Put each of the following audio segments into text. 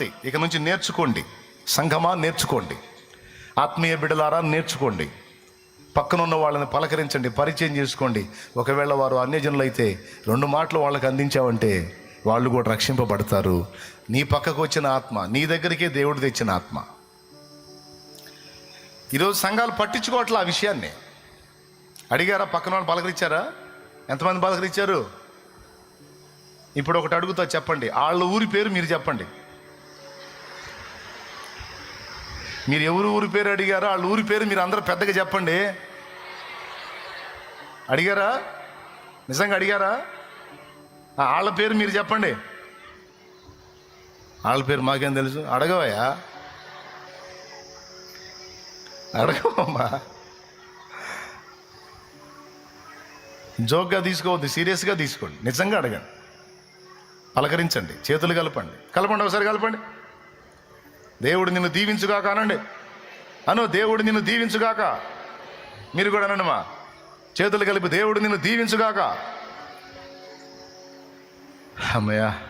ఇక నుంచి నేర్చుకోండి. సంఘమా నేర్చుకోండి. ఆత్మీయ బిడలారా నేర్చుకోండి. పక్కన ఉన్న వాళ్ళని పలకరించండి పరిచయం చేసుకోండి. ఒకవేళ వారు అన్యజనులు అయితే రెండు మాటలు వాళ్ళకి అందించావంటే వాళ్ళు కూడా రక్షింపబడతారు. నీ పక్కకు వచ్చిన ఆత్మ నీ దగ్గరికే దేవుడు తెచ్చిన ఆత్మ. ఈరోజు సంఘాలు పట్టించుకోవట్లే ఆ విషయాన్ని? అడిగారా? పక్కన వాళ్ళు పలకరించారా? ఎంతమంది పలకరించారు? ఇప్పుడు ఒకటి అడుగుతా చెప్పండి. వాళ్ళ ఊరి పేరు మీరు చెప్పండి. మీరు ఎవరు ఊరి పేరు అడిగారో? వాళ్ళ ఊరి పేరు మీరు అందరూ పెద్దగా చెప్పండి. అడిగారా? నిజంగా అడిగారా? వాళ్ళ పేరు మీరు చెప్పండి. వాళ్ళ పేరు మాకేం తెలుసు? అడగవయ్యా. అడగవమ్మా. జోక్గా తీసుకోవద్దు సీరియస్గా తీసుకోండి. నిజంగా అడగండి. పలకరించండి చేతులు కలపండి. కలపండి ఒకసారి కలపండి. దేవుడు నిన్ను దీవించుగాక అనండి. అను దేవుడు నిన్ను దీవించుగాక. మీరు కూడా అనండి చేతులు కలిపి దేవుడు నిన్ను దీవించుగాక. అమ్మయ్యా.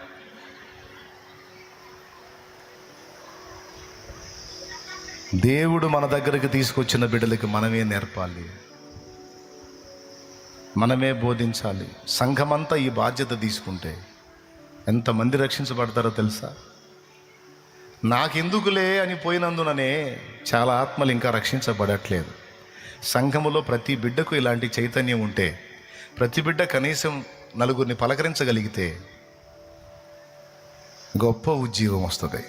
దేవుడు మన దగ్గరికి తీసుకొచ్చిన బిడ్డలకి మనమే నేర్పాలి. మనమే బోధించాలి. సంఘమంతా ఈ బాధ్యత తీసుకుంటే ఎంతమంది రక్షించబడతారో తెలుసా? నాకెందుకులే అని పోయినందుననే చాలా ఆత్మలు ఇంకా రక్షించబడట్లేదు. సంఘములో ప్రతి బిడ్డకు ఇలాంటి చైతన్యం ఉంటే ప్రతి బిడ్డ కనీసం నలుగురిని పలకరించగలిగితే గొప్ప ఉద్యోగం వస్తుంది.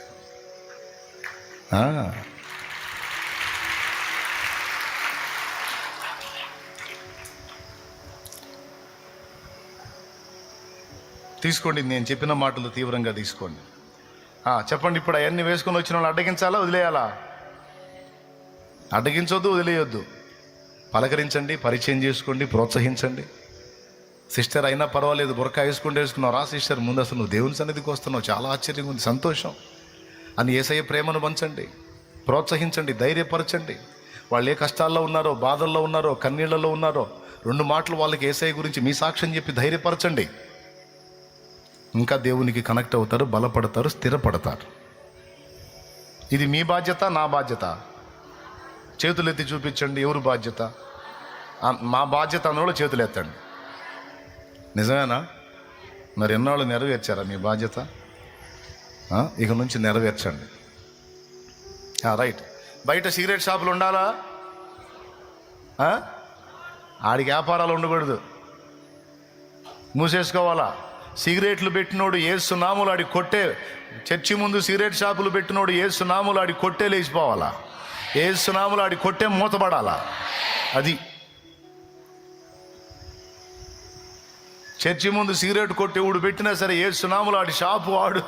తీసుకోండి నేను చెప్పిన మాటలు తీవ్రంగా తీసుకోండి. చెప్పండి ఇప్పుడు అవన్నీ వేసుకొని వచ్చిన వాళ్ళు అడ్డగించాలా వదిలేయాలా? అడ్డగించొద్దు వదిలేయొద్దు. పలకరించండి పరిచయం చేసుకోండి ప్రోత్సహించండి. సిస్టర్ అయినా పర్వాలేదు బురకా వేసుకుంటూ వేసుకున్నావు. రా సిస్టర్ ముందు అసలు నువ్వు దేవుని సన్నిధికి వస్తున్నావు. చాలా ఆశ్చర్యంగా ఉంది సంతోషం. అని ఏసయ్య ప్రేమను పంచండి ప్రోత్సహించండి ధైర్యపరచండి. వాళ్ళు ఏ కష్టాల్లో ఉన్నారో బాధల్లో ఉన్నారో కన్నీళ్ళలో ఉన్నారో రెండు మాటలు వాళ్ళకి ఏసఐ గురించి మీ సాక్ష్యం చెప్పి ధైర్యపరచండి. ఇంకా దేవునికి కనెక్ట్ అవుతారు బలపడతారు స్థిరపడతారు. ఇది మీ బాధ్యత నా బాధ్యత. చేతులు ఎత్తి చూపించండి ఎవరు బాధ్యత? మా బాధ్యత అన్నోళ్ళు చేతులు ఎత్తండి నిజమేనా? మరి ఎన్నాళ్ళు నెరవేర్చారా మీ బాధ్యత? ఇక నుంచి నెరవేర్చండి. రైట్. బయట సిగరెట్ షాపులు ఉండాలా? ఆడికి వ్యాపారాలు ఉండకూడదు. మూసేసుకోవాలా? సిగరెట్లు పెట్టినోడు ఏసునాములు ఆడి కొట్టే చర్చి ముందు సిగరెట్ షాపులు పెట్టినోడు ఏసునాములు ఆడి కొట్టే లేచిపోవాలా? ఏసునాములు ఆడి కొట్టే మూతపడాలా? అది. చర్చి ముందు సిగరెట్ కొట్టేవాడు పెట్టినా సరే ఏ సునాములు ఆడి షాపు వాడు.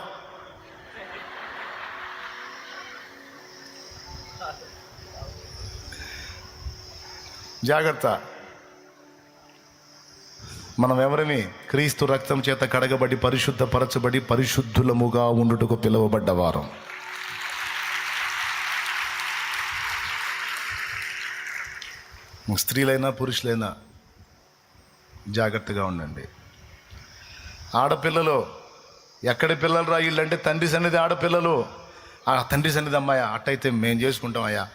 జాగ్రత్త. మనం ఎవరిని క్రీస్తు రక్తం చేత కడగబడి పరిశుద్ధపరచబడి పరిశుద్ధులముగా ఉండుటకు పిలువబడ్డవారం. స్త్రీలైనా పురుషులైనా జాగ్రత్తగా ఉండండి. ఆడపిల్లలు ఎక్కడి పిల్లలు రాయిళ్ళంటే తండ్రి సన్నిధి ఆడపిల్లలు. ఆ తండ్రి సన్నిధి అమ్మాయా? అట్టయితే మేము చేసుకుంటాం అయ్యా.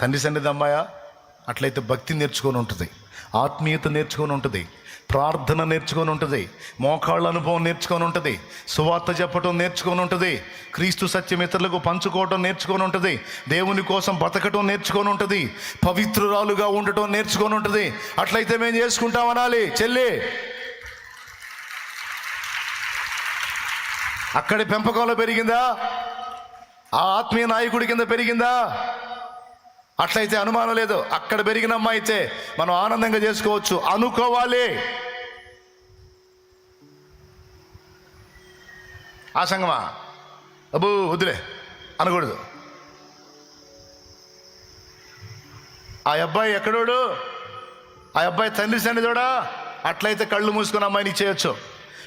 తండ్రి సన్నిధి అమ్మాయా? అట్లయితే భక్తి నేర్చుకొని ఉంటుంది. ఆత్మీయత నేర్చుకొని ఉంటుంది. ప్రార్థన నేర్చుకొని ఉంటుంది. మోకాళ్ళ అనుభవం నేర్చుకొని ఉంటుంది. సువార్త చెప్పటం నేర్చుకొని ఉంటుంది. క్రీస్తు సత్యం ఇతరులకు పంచుకోవటం నేర్చుకొని ఉంటుంది. దేవుని కోసం బతకటం నేర్చుకొని ఉంటుంది. పవిత్రురాలుగా ఉండటం నేర్చుకొని ఉంటుంది. అట్లయితే మేము చేసుకుంటాం అనాలి. చెల్లి! అక్కడి పెంపకంలో పెరిగిందా? ఆ ఆత్మీయ నాయకుడి కింద పెరిగిందా? అట్లయితే అనుమానం లేదు. అక్కడ పెరిగిన అమ్మాయి అయితే మనం ఆనందంగా చేసుకోవచ్చు. అనుకోవాలి. ఆ సంగమా అబ్బు వద్దులే. అనకూడదు. ఆ అబ్బాయి ఎక్కడోడు? ఆ అబ్బాయి తండ్రి సన్నిధోడా అట్లయితే కళ్ళు మూసుకొని అమ్మాయిని చేయొచ్చు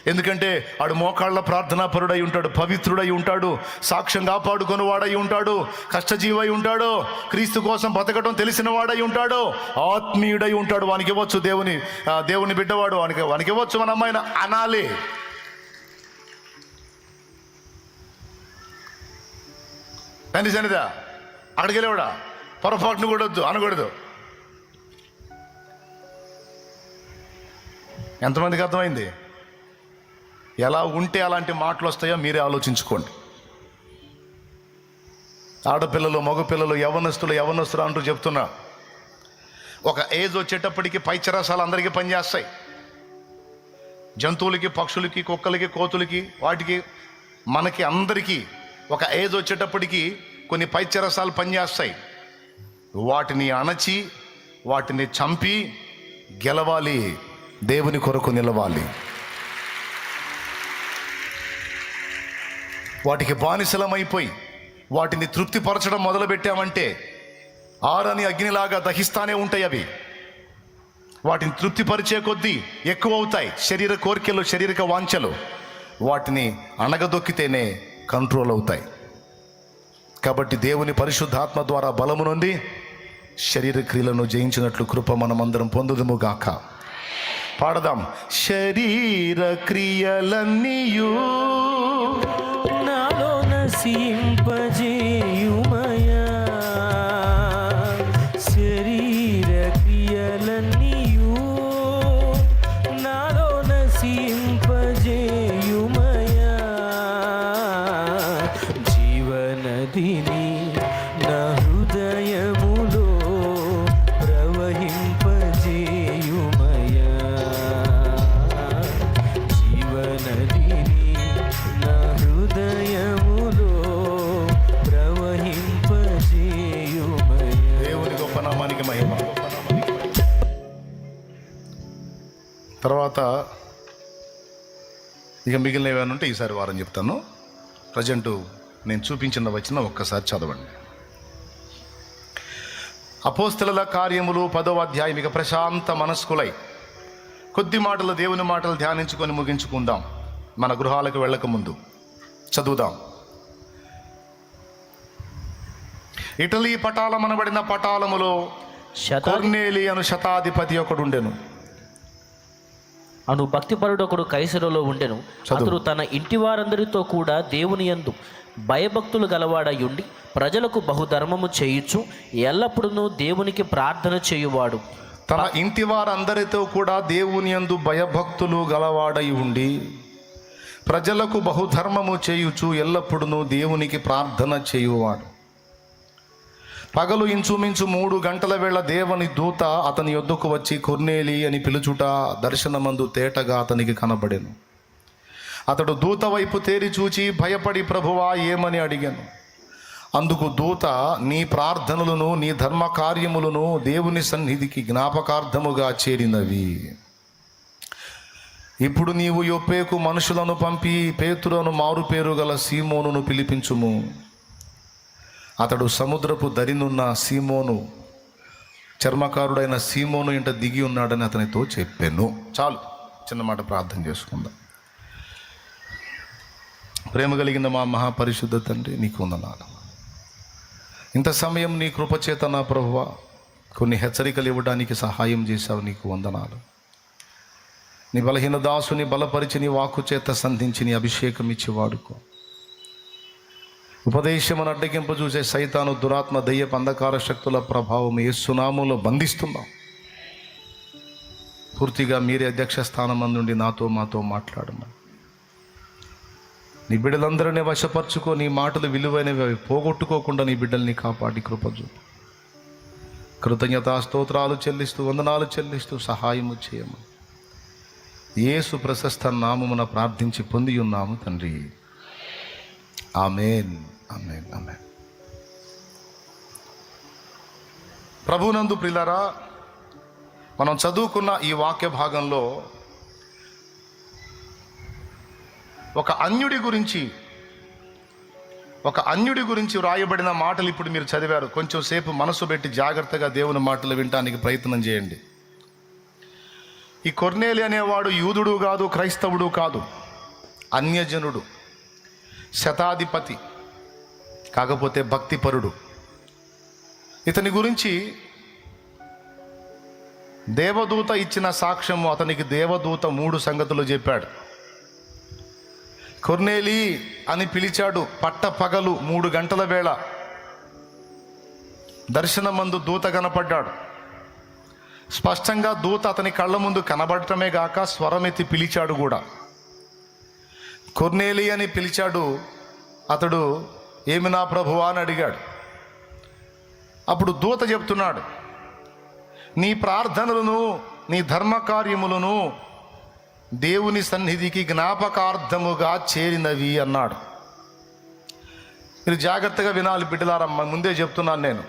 ఎందుకంటే ఆడు మోకాళ్ళ ప్రార్థనాపరుడై ఉంటాడు పవిత్రుడై ఉంటాడు సాక్ష్యం కాపాడుకొని వాడై ఉంటాడు కష్టజీవై ఉంటాడు క్రీస్తు కోసం బతకడం తెలిసిన వాడై ఉంటాడు ఆత్మీయుడై ఉంటాడు. వానికి ఇవ్వచ్చు దేవుని దేవుని బిడ్డవాడు వానికి వానికి ఇవ్వచ్చు మన అమ్మాయిన అనాలి. కానీ సన్నిధా అడగలేవాడా పొరపాటును కూడా వద్దు అనకూడదు. ఎంతమందికి అర్థమైంది? ఎలా ఉంటే అలాంటి మాటలు వస్తాయో మీరే ఆలోచించుకోండి. ఆడపిల్లలు మగపిల్లలు యవనస్తులు యవనస్తులు అంటూ చెప్తున్నా. ఒక ఏజ్ వచ్చేటప్పటికి పైచరసాలు అందరికీ పనిచేస్తాయి. జంతువులకి పక్షులకి కుక్కలకి కోతులకి వాటికి మనకి అందరికీ ఒక ఏజ్ వచ్చేటప్పటికి కొన్ని పైచరసాలు పనిచేస్తాయి. వాటిని అణచి వాటిని చంపి గెలవాలి దేవుని కొరకు నిలవాలి. వాటికి బానిసలమైపోయి వాటిని తృప్తిపరచడం మొదలుపెట్టామంటే ఆరని అగ్నిలాగా దహిస్తానే ఉంటాయి అవి. వాటిని తృప్తిపరిచే కొద్దీ ఎక్కువ అవుతాయి శరీర కోరికలు శారీరక వాంఛలు. వాటిని అణగదొక్కితేనే కంట్రోల్ అవుతాయి కాబట్టి దేవుని పరిశుద్ధాత్మ ద్వారా బలము నుండి శరీర క్రియలను జయించినట్లు కృప మనమందరం పొందుదము గాక. పాడదాం. శరీర క్రియలన్నీయూ see ఇక మిగిలిన ఏమైనా ఉంటే ఈసారి వారం చెప్తాను. ప్రజెంట్ నేను చూపించిన వచ్చిన ఒక్కసారి చదవండి. అపోస్తల కార్యములు పదవ అధ్యాయం ఇక ప్రశాంత మనస్కులై. కొద్ది మాటలు దేవుని మాటలు ధ్యానించుకొని ముగించుకుందాం. మన గృహాలకు వెళ్ళక ముందు చదువుదాం. ఇటలీ పటాలమనబడిన పటాలములో కొర్నేలి అను శతాధిపతి ఒకడు ఉండెను అను భక్తిపరుడు ఒకడు కైసరులో ఉండెను. అతడు తన ఇంటి వారందరితో కూడా దేవుని యందు భయభక్తులు గలవాడయుండి ప్రజలకు బహుధర్మము చేయుచు ఎల్లప్పుడూ దేవునికి ప్రార్థన చేయువాడు. తన ఇంటి వారందరితో కూడా దేవుని యందు భయభక్తులు గలవాడై ఉండి ప్రజలకు బహుధర్మము చేయుచు ఎల్లప్పుడూ దేవునికి ప్రార్థన చేయువాడు. పగలు ఇంచుమించు మూడు గంటల వేళ దేవుని దూత అతని యొద్దకు వచ్చి కొర్నేలి అని పిలుచుట దర్శనమందు తేటగా అతనికి కనబడెను. అతడు దూత వైపు తేరి చూచి భయపడి ప్రభువా ఏమని అడిగాను? అందుకు దూత నీ ప్రార్థనలను నీ ధర్మ కార్యములను దేవుని సన్నిధికి జ్ఞాపకార్థముగా చేరినవి. ఇప్పుడు నీవు యొప్పేకు మనుషులను పంపి పేతులను మారుపేరు గల సీమోనును పిలిపించుము. అతడు సముద్రపు దరినున్న సీమోను చర్మకారుడైన సీమోను ఇంట దిగి ఉన్నాడని అతనితో చెప్పాను. చాలు చిన్న మాట ప్రార్థన చేసుకుందాం. ప్రేమ కలిగిన మా మహాపరిశుద్ధ తండ్రి నీకు వందనాలు. ఇంత సమయం నీ కృపచేత నా ప్రభువ? కొన్ని హెచ్చరికలు ఇవ్వడానికి సహాయం చేశావు నీకు వందనాలు. నీ బలహీన దాసుని బలపరిచి నీ వాక్కు చేత సంధించి నీ అభిషేకం ఇచ్చి వాడుకో. ఉపదేశమును అడ్డగింపు చూసే సైతాను దురాత్మ దయ్యపు అంధకార శక్తుల ప్రభావం ఏ సునామంలో బంధిస్తున్నాం. పూర్తిగా మీరే అధ్యక్ష స్థానం నుండి నాతో మాతో మాట్లాడమని. నీ బిడ్డలందరినీ వశపరుచుకో నీ మాటలు విలువైనవి అవి పోగొట్టుకోకుండా నీ బిడ్డల్ని కాపాడి కృపజు కృతజ్ఞత స్తోత్రాలు చెల్లిస్తూ వందనాలు చెల్లిస్తూ సహాయము చేయము ఏసు ప్రశస్త నామమున ప్రార్థించి పొంది ఉన్నాము తండ్రి. ఆమెన్ ఆమెన్ ఆమెన్ ప్రభునందు ప్రిలరా మనం చదువుకున్న ఈ వాక్య భాగంలో ఒక అన్యుడి గురించి ఒక అన్యుడి గురించి వ్రాయబడిన మాటలు ఇప్పుడు మీరు చదివారు. కొంచెం సేపు మనసు పెట్టి జాగ్రత్తగా దేవుని మాటలు వినటానికి ప్రయత్నం చేయండి. ఈ కొర్నేలి అనేవాడు యూదుడు కాదు క్రైస్తవుడు కాదు అన్యజనుడు. శతాధిపతి కాకపోతే భక్తిపరుడు. ఇతని గురించి దేవదూత ఇచ్చిన సాక్ష్యము అతనికి దేవదూత మూడు సంగతులు చెప్పాడు. కొర్నేలి అని పిలిచాడు పట్ట పగలు మూడు గంటల వేళ. దర్శనమందు దూత కనపడ్డాడు. స్పష్టంగా దూత అతని కళ్ళ ముందు కనబడటమే గాక స్వరమెత్తి పిలిచాడు కూడా. కొర్నేలి అని పిలిచాడు. అతడు ఏమి నా ప్రభువా? అని అడిగాడు. అప్పుడు దూత చెప్తున్నాడు నీ ప్రార్థనలను నీ ధర్మకార్యములను దేవుని సన్నిధికి జ్ఞాపకార్థముగా చేరినవి అన్నాడు. మీరు జాగ్రత్తగా వినాలి బిడ్డలారమ్మ ముందే చెప్తున్నాను నేను.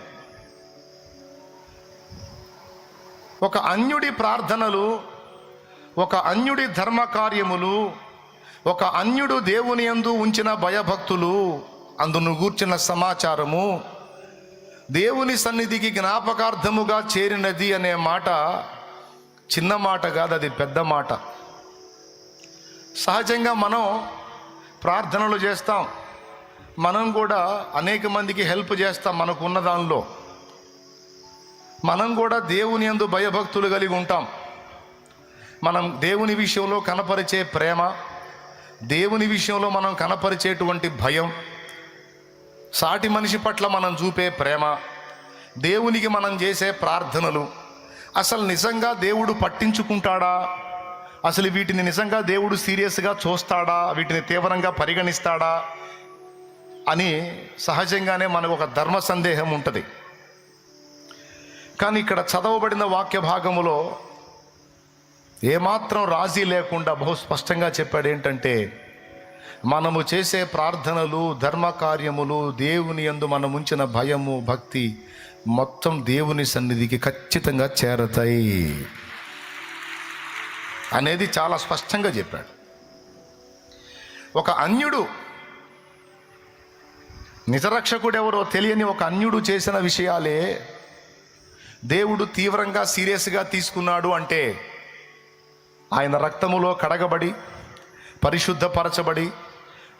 ఒక అన్యుడి ప్రార్థనలు ఒక అన్యుడి ధర్మకార్యములు ఒక అన్యుడు దేవుని యందు ఉంచిన భయభక్తులు అందును గూర్చిన సమాచారము దేవుని సన్నిధికి జ్ఞాపకార్థముగా చేరినది అనే మాట చిన్న మాట కాదు అది పెద్ద మాట. సహజంగా మనం ప్రార్థనలు చేస్తాం. మనం కూడా అనేక మందికి హెల్ప్ చేస్తాం మనకున్న దానిలో. మనం కూడా దేవుని యందు భయభక్తులు కలిగి ఉంటాం. మనం దేవుని విషయంలో కనపరిచే ప్రేమ దేవుని విషయంలో మనం కనపరిచేటువంటి భయం సాటి మనిషి పట్ల మనం చూపే ప్రేమ దేవునికి మనం చేసే ప్రార్థనలు. అసలు నిజంగా దేవుడు పట్టించుకుంటాడా? అసలు వీటిని నిజంగా దేవుడు సీరియస్గా చూస్తాడా? వీటిని తీవ్రంగా పరిగణిస్తాడా? అని సహజంగానే మనకు ఒక ధర్మ సందేహం ఉంటుంది. కానీ ఇక్కడ చదవబడిన వాక్య భాగములో ఏమాత్రం రాజీ లేకుండా బహు స్పష్టంగా చెప్పాడు ఏంటంటే మనము చేసే ప్రార్థనలు ధర్మ కార్యములు దేవుని యందు మనం ఉంచిన భయము భక్తి మొత్తం దేవుని సన్నిధికి ఖచ్చితంగా చేరతాయి అనేది చాలా స్పష్టంగా చెప్పాడు. ఒక అన్యుడు నిజరక్షకుడు ఎవరో తెలియని ఒక అన్యుడు చేసిన విషయాలే దేవుడు తీవ్రంగా సీరియస్గా తీసుకున్నాడు అంటే ఆయన రక్తములో కడగబడి పరిశుద్ధపరచబడి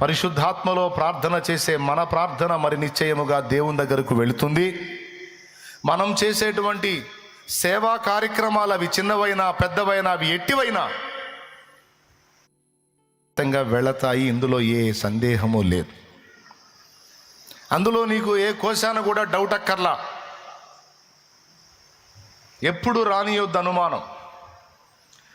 పరిశుద్ధాత్మలో ప్రార్థన చేసే మన ప్రార్థన మరి నిశ్చయముగా దేవుని దగ్గరకు వెళుతుంది. మనం చేసేటువంటి సేవా కార్యక్రమాలు అవి చిన్నవైనా పెద్దవైనా అవి ఎట్టివైనా ఖచ్చితంగా వెళతాయి. ఇందులో ఏ సందేహము లేదు. అందులో నీకు ఏ కోశాన కూడా డౌట్ అక్కర్లా. ఎప్పుడు రానియొద్దు అనుమానం.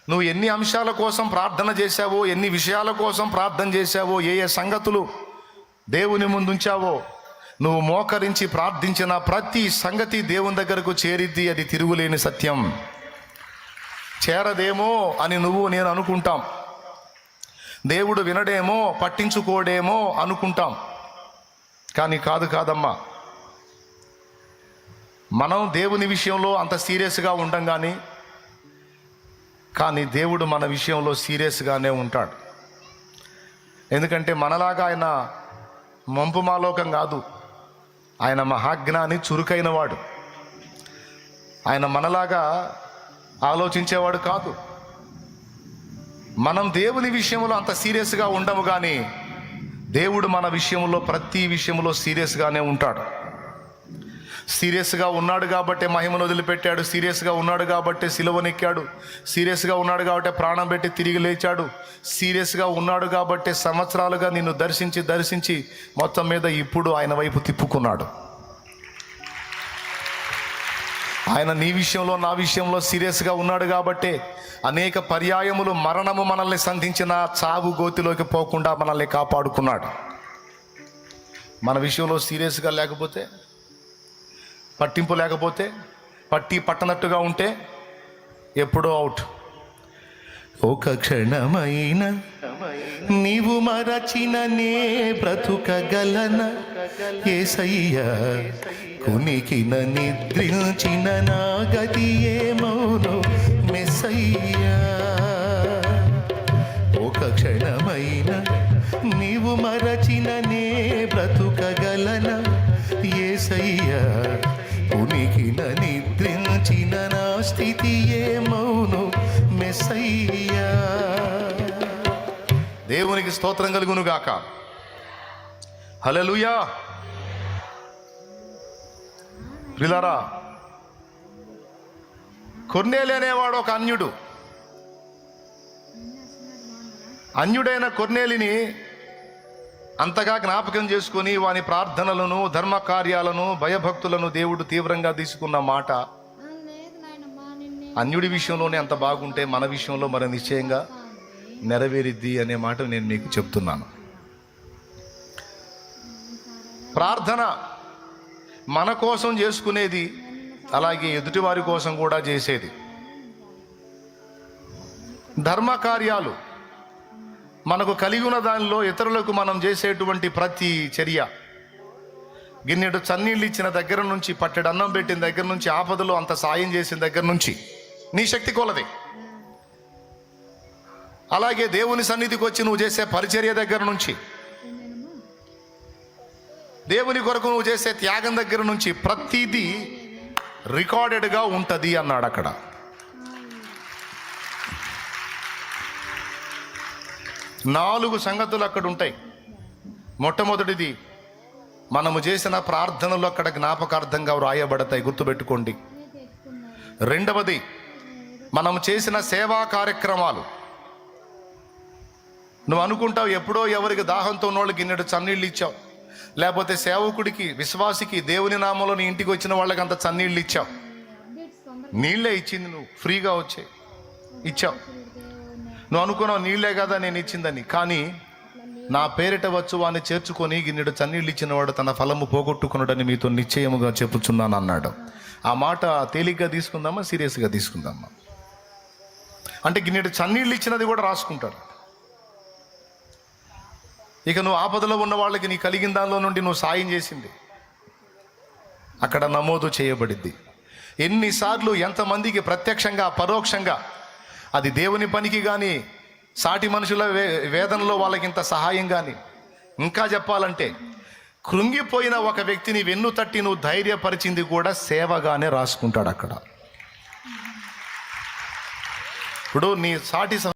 నువ్వు ఎన్ని అంశాల కోసం ప్రార్థన చేశావో ఎన్ని విషయాల కోసం ప్రార్థన చేశావో ఏ ఏ సంగతులు దేవుని ముందు ఉంచావో నువ్వు మోకరించి ప్రార్థించిన ప్రతి సంగతి దేవుని దగ్గరకు చేరిద్ది అది తిరుగులేని సత్యం. చేరదేమో అని నువ్వు నేను అనుకుంటాం. దేవుడు వినడేమో పట్టించుకోడేమో అనుకుంటాం. కానీ కాదు కాదమ్మా. మనం దేవుని విషయంలో అంత సీరియస్గా ఉండం కానీ కానీ దేవుడు మన విషయంలో సీరియస్గానే ఉంటాడు. ఎందుకంటే మనలాగా ఆయన మంపు మాలోకం కాదు. ఆయన మహాజ్ఞాని చురుకైన వాడు ఆయన మనలాగా ఆలోచించేవాడు కాదు. మనం దేవుని విషయంలో అంత సీరియస్గా ఉండము కానీ దేవుడు మన విషయంలో ప్రతి విషయంలో సీరియస్గానే ఉంటాడు. సీరియస్గా ఉన్నాడు కాబట్టి మహిమను వదిలిపెట్టాడు. సీరియస్గా ఉన్నాడు కాబట్టి సిలువనెక్కాడు. సీరియస్గా ఉన్నాడు కాబట్టి ప్రాణం పెట్టి తిరిగి లేచాడు. సీరియస్గా ఉన్నాడు కాబట్టి సంవత్సరాలుగా నిన్ను దర్శించి దర్శించి మొత్తం మీద ఇప్పుడు ఆయన వైపు తిప్పుకున్నాడు. ఆయన నీ విషయంలో నా విషయంలో సీరియస్గా ఉన్నాడు కాబట్టి అనేక పర్యాయములు మరణము మనల్ని సంధించిన చావు గోతిలోకి పోకుండా మనల్ని కాపాడుకున్నాడు. మన విషయంలో సీరియస్గా లేకపోతే పట్టింపు లేకపోతే పట్టి పట్టనట్టుగా ఉంటే ఎప్పుడో అవుట్. ఒక క్షణమైన నీవు మరచిన నే బ్రతుకగలన ఏసయ్యా కునికిన నిద్రించిన నా గతి ఏమౌను మెస్సయ్యా. ఒక క్షణమైన నీవు మరచిన నే బ్రతుకగలన ఏసయ్యా ఉనికిన నిద్రించిన నా స్థితి ఏమౌను మెస్సయ్యా. దేవునికి స్తోత్రం కలుగును గాక హల్లెలూయా. పిల్లరా కొన్నేలు అనేవాడు ఒక అన్యుడు. అన్యుడైన కొర్నేలిని అంతగా జ్ఞాపకం చేసుకుని వాని ప్రార్థనలను ధర్మ కార్యాలను భయభక్తులను దేవుడు తీవ్రంగా తీసుకున్న మాట. అన్యుడి విషయంలోనే అంత బాగుంటే మన విషయంలో మరి నిశ్చయంగా నెరవేరిద్ది అనే మాట నేను మీకు చెప్తున్నాను. ప్రార్థన మన కోసం చేసుకునేది అలాగే ఎదుటివారి కోసం కూడా చేసేది. ధర్మ కార్యాలు మనకు కలిగి ఉన్న దానిలో ఇతరులకు మనం చేసేటువంటి ప్రతి చర్య. గిన్నెడు చన్నీళ్ళు ఇచ్చిన దగ్గర నుంచి పట్టెడు అన్నం పెట్టిన దగ్గర నుంచి ఆపదలో అంత సాయం చేసిన దగ్గర నుంచి నీ శక్తి కొలది. అలాగే దేవుని సన్నిధికి వచ్చి నువ్వు చేసే పరిచర్య దగ్గర నుంచి దేవుని కొరకు నువ్వు చేసే త్యాగం దగ్గర నుంచి ప్రతిదీ రికార్డెడ్గా ఉంటుంది అన్నాడు అక్కడ నాలుగు సంగతులు అక్కడ ఉంటాయి. మొట్టమొదటిది మనము చేసిన ప్రార్థనలు అక్కడ జ్ఞాపకార్థంగా వ్రాయబడతాయి గుర్తుపెట్టుకోండి. రెండవది మనం చేసిన సేవా కార్యక్రమాలు. నువ్వు అనుకుంటావు ఎప్పుడో ఎవరికి దాహంతో ఉన్నోళ్ళకి ఇన్నడు చన్నీళ్ళు ఇచ్చావు. లేకపోతే సేవకుడికి విశ్వాసికి దేవుని నామంలో నీ ఇంటికి వచ్చిన వాళ్ళకి అంత చన్నీళ్ళు ఇచ్చావు. నీళ్ళే ఇచ్చింది నువ్వు ఫ్రీగా వచ్చాయి ఇచ్చావు. నువ్వు అనుకున్నావు నీళ్ళే కదా నేను ఇచ్చిందని. కానీ నా పేరిట వచ్చు వాడిని చేర్చుకొని గిన్నెడు చన్నీళ్ళు ఇచ్చినవాడు తన ఫలము పోగొట్టుకున్నాడని మీతో నిశ్చయముగా చెప్పుచున్నాను అన్నాడు. ఆ మాట తేలిగ్గా తీసుకుందామా సీరియస్గా తీసుకుందామా? అంటే గిన్నెడు చన్నీళ్ళు ఇచ్చినది కూడా రాసుకుంటాడు ఇక నువ్వు ఆపదలో ఉన్న వాళ్ళకి నీ కలిగిన దానిలో నుండి నువ్వు సాయం చేసింది. అక్కడ నమోదు చేయబడింది. ఎన్నిసార్లు ఎంతమందికి ప్రత్యక్షంగా పరోక్షంగా అది దేవుని పనికి కానీ సాటి మనుషుల వే వేదనలో వాళ్ళకి ఇంత సహాయం కానీ ఇంకా చెప్పాలంటే కృంగిపోయిన ఒక వ్యక్తిని వెన్ను తట్టి నువ్వు ధైర్యపరిచింది కూడా సేవగానే రాసుకుంటాడు అక్కడ ఇప్పుడు నీ సాటి సహ-